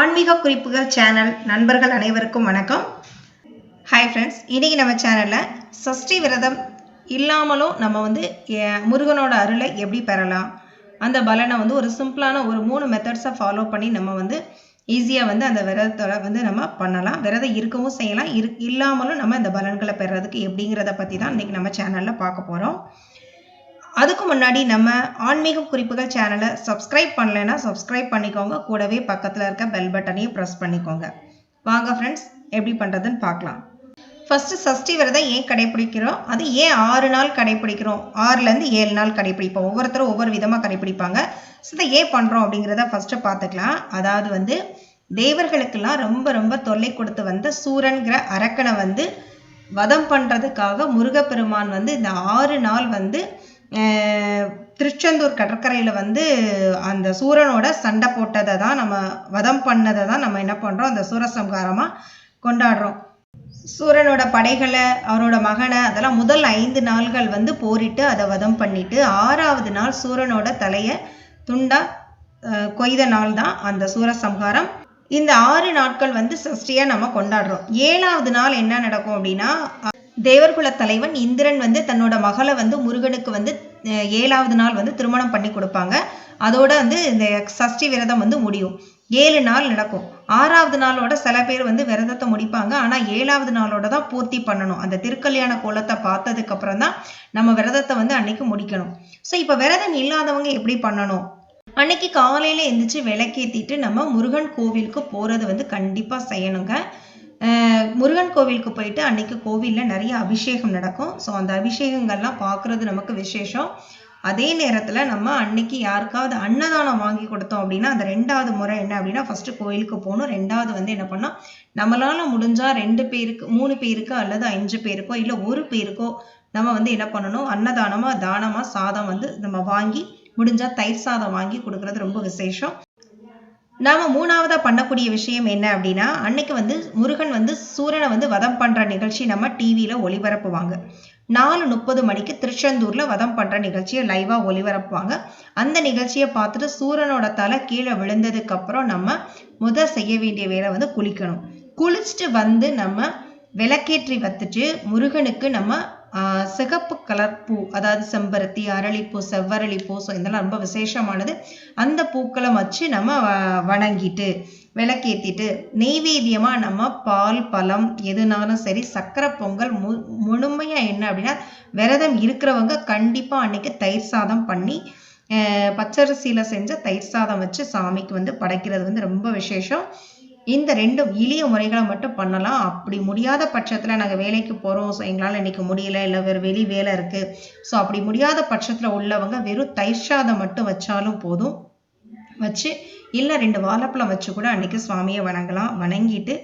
ஆன்மீக குறிப்புகள் சேனல் நண்பர்கள் அனைவருக்கும் வணக்கம். ஹாய் ஃப்ரெண்ட்ஸ் இன்றைக்கி நம்ம சேனலில் சஷ்டி விரதம் இல்லாமலும் நம்ம வந்து முருகனோட அருளை எப்படி பெறலாம்? அந்த பலனை வந்து ஒரு சிம்பிளான ஒரு மூணு மெத்தட்ஸை ஃபாலோ பண்ணி நம்ம வந்து ஈஸியாக வந்து அந்த விரதத்தோட வந்து நம்ம பண்ணலாம். விரதம் இருக்கவும் செய்யலாம். இரு இல்லாமலும் நம்ம இந்த பலன்களை பெறதுக்கு எப்படிங்கிறத பற்றி தான் இன்றைக்கி நம்ம சேனலில் பார்க்க போகிறோம் அதுக்கு முன்னாடி நம்ம ஆன்மீக குறிப்புகள் சேனலை சப்ஸ்கிரைப் பண்ணலைன்னா சப்ஸ்கிரைப் பண்ணிக்கோங்க. கூடவே பக்கத்தில் இருக்க பெல் பட்டனையும் ப்ரெஸ் பண்ணிக்கோங்க. வாங்க ஃப்ரெண்ட்ஸ் எப்படி பண்ணுறதுன்னு பார்க்கலாம். ஃபஸ்ட்டு சஷ்டி விரதம் ஏன் கடைப்பிடிக்கிறோம் அது ஏன் ஆறு நாள் கடைப்பிடிக்கிறோம் ஆறுலேருந்து ஏழு நாள் கடைப்பிடிப்போம் ஒவ்வொருத்தரும் ஒவ்வொரு விதமாக கடைப்பிடிப்பாங்க ஸோ இதை ஏன் பண்ணுறோம் அப்படிங்கிறத ஃபஸ்ட்டு பார்த்துக்கலாம். அதாவது வந்து தேவர்களுக்கெல்லாம் ரொம்ப ரொம்ப தொல்லை கொடுத்து வந்த சூரன்கிற அரக்கனை வந்து வதம் பண்ணுறதுக்காக முருகப்பெருமான் வந்து இந்த ஆறு நாள் வந்து திருச்செந்தூர் கடற்கரையில் வந்து அந்த சூரனோட சண்டை போட்டதை தான் நம்ம வதம் பண்ணதை தான் நம்ம என்ன பண்ணுறோம் அந்த சூரசம்ஹாரமாக கொண்டாடுறோம். சூரனோட படைகளை அவரோட மகனை அதெல்லாம் முதல் ஐந்து நாள்கள் வந்து போரிட்டு அதை வதம் பண்ணிட்டு ஆறாவது நாள் சூரனோட தலையை துண்டா கொய்த நாள் தான் அந்த சூரசம்ஹாரம். இந்த ஆறு நாட்கள் வந்து சஷ்டியாக நம்ம கொண்டாடுறோம். ஏழாவது நாள் என்ன நடக்கும் அப்படின்னா தேவர்குல தலைவன் இந்திரன் வந்து தன்னோட மகளை வந்து முருகனுக்கு வந்து ஏழாவது நாள் வந்து திருமணம் பண்ணி கொடுப்பாங்க. அதோட வந்து இந்த சஷ்டி விரதம் வந்து முடியும். ஏழு நாள் நடக்கும். ஆறாவது நாளோட சில பேர் வந்து விரதத்தை முடிப்பாங்க. ஆனால் ஏழாவது நாளோட தான் பூர்த்தி பண்ணணும். அந்த திருக்கல்யாண கோலத்தை பார்த்ததுக்கு அப்புறம் தான் நம்ம விரதத்தை வந்து அன்னைக்கு முடிக்கணும். ஸோ இப்போ விரதம் இல்லாதவங்க எப்படி பண்ணணும்? அன்னைக்கு காலையில எந்திரிச்சு விளக்கேத்திட்டு நம்ம முருகன் கோவிலுக்கு போறது வந்து கண்டிப்பா செய்யணுங்க. முருகன் கோவிலுக்கு போயிட்டு அன்னைக்கு கோவிலில் நிறைய அபிஷேகம் நடக்கும். ஸோ அந்த அபிஷேகங்கள்லாம் பார்க்குறது நமக்கு விசேஷம். அதே நேரத்தில் நம்ம அன்னைக்கு யாருக்காவது அன்னதானம் வாங்கி கொடுத்தோம் அப்படின்னா அந்த ரெண்டாவது முறை என்ன அப்படின்னா ஃபஸ்ட்டு கோயிலுக்கு போகணும். ரெண்டாவது வந்து என்ன பண்ணோம் நம்மளால் முடிஞ்சால் ரெண்டு பேருக்கு மூணு பேருக்கு அல்லது அஞ்சு பேருக்கோ இல்லை ஒரு பேருக்கோ நம்ம வந்து என்ன பண்ணணும்? அன்னதானமாக தானமாக சாதம் வந்து நம்ம வாங்கி முடிஞ்சால் தயிர் சாதம் வாங்கி கொடுக்கறது ரொம்ப விசேஷம். நாம் மூணாவதாக பண்ணக்கூடிய விஷயம் என்ன அப்படின்னா அன்னைக்கு வந்து முருகன் வந்து சூரனை வந்து வதம் பண்ணுற நிகழ்ச்சி நம்ம டிவியில் ஒளிபரப்புவாங்க. நாலு முப்பது மணிக்கு திருச்செந்தூரில் வதம் பண்ணுற நிகழ்ச்சியை லைவாக ஒளிபரப்புவாங்க. அந்த நிகழ்ச்சியை பார்த்துட்டு சூரனோட தலை கீழே விழுந்ததுக்கப்புறம் நம்ம முத செய்ய வேண்டிய வேலை வந்து குளிக்கணும். குளிச்சுட்டு வந்து நம்ம விளக்கேற்றி வத்துட்டு முருகனுக்கு நம்ம சிகப்பு கலர் பூ அதாவது செம்பருத்தி அரளிப்பூ செவ்வரளிப்பூ ஸோ இதெல்லாம் ரொம்ப விசேஷமானது. அந்த பூக்களை வச்சு நம்ம வ- வணங்கிட்டு விளக்கேற்றிட்டு நெய்வேத்தியமாக நம்ம பால் பழம் எதுனாலும் சரி சக்கரை பொங்கல் மு முழுமையாக என்ன அப்படின்னா விரதம் இருக்கிறவங்க கண்டிப்பாக அன்னைக்கு தயிர் சாதம் பண்ணி பச்சரிசியில் செஞ்ச தயிர் சாதம் வச்சு சாமிக்கு வந்து படைக்கிறது வந்து ரொம்ப விசேஷம். இந்த ரெண்டும் எளிய முறைகளை மட்டும் பண்ணலாம். அப்படி முடியாத பட்சத்தில் நாங்கள் வேலைக்கு போகிறோம் ஸோ எங்களால் இன்றைக்கி முடியல. இல்லை வேறு வெளி வேலை இருக்குது ஸோ அப்படி முடியாத பட்சத்தில் உள்ளவங்க வெறும் தயிர் சாதம் மட்டும் வச்சாலும் போதும். வச்சு இல்லை ரெண்டு வாழைப்பழம் வச்சு கூட அன்றைக்கி சுவாமியை வணங்கலாம். வணங்கிட்டு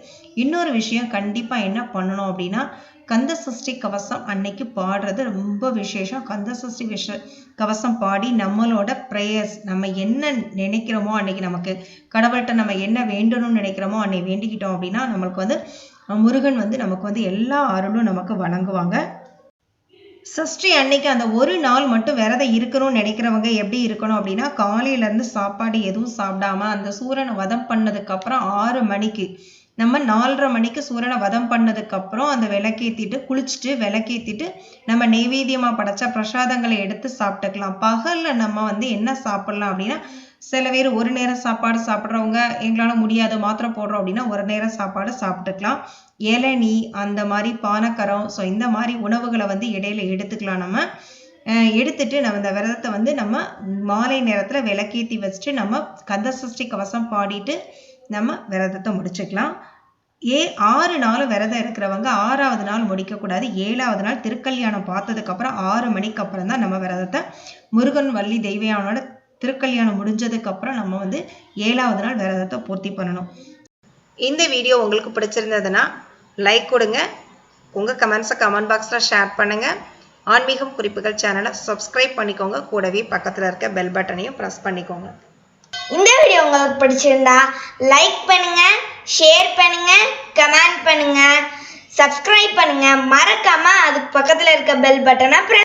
இன்னொரு விஷயம் கண்டிப்பாக என்ன பண்ணணும் அப்படின்னா கந்த சஷ்டி கவசம் அன்னைக்கு பாடுறது ரொம்ப விசேஷம். கந்த சஷ்டி விஷ கவசம் பாடி நம்மளோட ப்ரேயர்ஸ் நம்ம என்ன நினைக்கிறோமோ அன்னைக்கு நமக்கு கடவுள்கிட்ட நம்ம என்ன வேண்டணும்னு நினைக்கிறோமோ அன்னைக்கு வேண்டிக்கிட்டோம் அப்படின்னா நம்மளுக்கு வந்து முருகன் வந்து நமக்கு வந்து எல்லா அருளும் நமக்கு வணங்குவாங்க. சஷ்டி அன்னைக்கு அந்த ஒரு நாள் மட்டும் விரதம் இருக்கணும்னு நினைக்கிறவங்க எப்படி இருக்கணும் அப்படின்னா காலையிலேருந்து சாப்பாடு எதுவும் சாப்பிடாம அந்த சூரனை வதம் பண்ணதுக்கப்புறம் ஆறு மணிக்கு நம்ம நாலரை மணிக்கு சூரனை வதம் பண்ணதுக்கப்புறம் அந்த விளக்கேற்றிட்டு குளிச்சுட்டு விளக்கேற்றிட்டு நம்ம நெய்வேத்தியமாக படைச்ச பிரசாதங்களை எடுத்து சாப்பிட்டுக்கலாம். பகலில் நம்ம வந்து என்ன சாப்பிட்லாம் அப்படின்னா சில பேர் ஒரு நேரம் சாப்பாடு சாப்பிட்றவங்க எங்களால் முடியாது மாத்திரை போடுறோம் அப்படின்னா ஒரு நேரம் சாப்பாடு சாப்பிட்டுக்கலாம். இளநி அந்த மாதிரி பானக்கரம் ஸோ இந்த மாதிரி உணவுகளை வந்து இடையில எடுத்துக்கலாம் நம்ம. எடுத்துட்டு நம்ம இந்த விரதத்தை வந்து நம்ம மாலை நேரத்தில் விளக்கேத்தி வச்சுட்டு நம்ம கந்த சஷ்டி கவசம் பாடிட்டு நம்ம விரதத்தை முடிச்சுக்கலாம். ஏ ஆறு நாள் விரதம் இருக்கிறவங்க ஆறாவது நாள் முடிக்கக்கூடாது. ஏழாவது நாள் திருக்கல்யாணம் பார்த்ததுக்கப்புறம் ஆறு மணிக்கு அப்புறம் தான் நம்ம விரதத்தை முருகன் வள்ளி தெய்வயானோட திருக்கல்யாணம் முடிஞ்சதுக்கு அப்புறம் நம்ம வந்து ஏழாவது நாள் விரதத்தை பூர்த்தி பண்ணணும். இந்த வீடியோ உங்களுக்கு பிடிச்சிருந்ததுன்னா லைக் கொடுங்க. உங்கள் கமெண்ட்ஸை கமெண்ட் பாக்ஸில் ஷேர் பண்ணுங்கள் ஆன்மீகம் குறிப்புகள் சேனலை சப்ஸ்கிரைப் பண்ணிக்கோங்க. கூடவே பக்கத்தில் இருக்க பெல் பட்டனையும் ப்ரெஸ் பண்ணிக்கோங்க. இந்த வீடியோ உங்களுக்கு பிடிச்சிருந்தா லைக் பண்ணுங்க ஷேர் பண்ணுங்க கமெண்ட் பண்ணுங்க சப்ஸ்கிரைப் பண்ணுங்க. மறக்காம அதுக்கு பக்கத்துல இருக்க பெல் பட்டனை press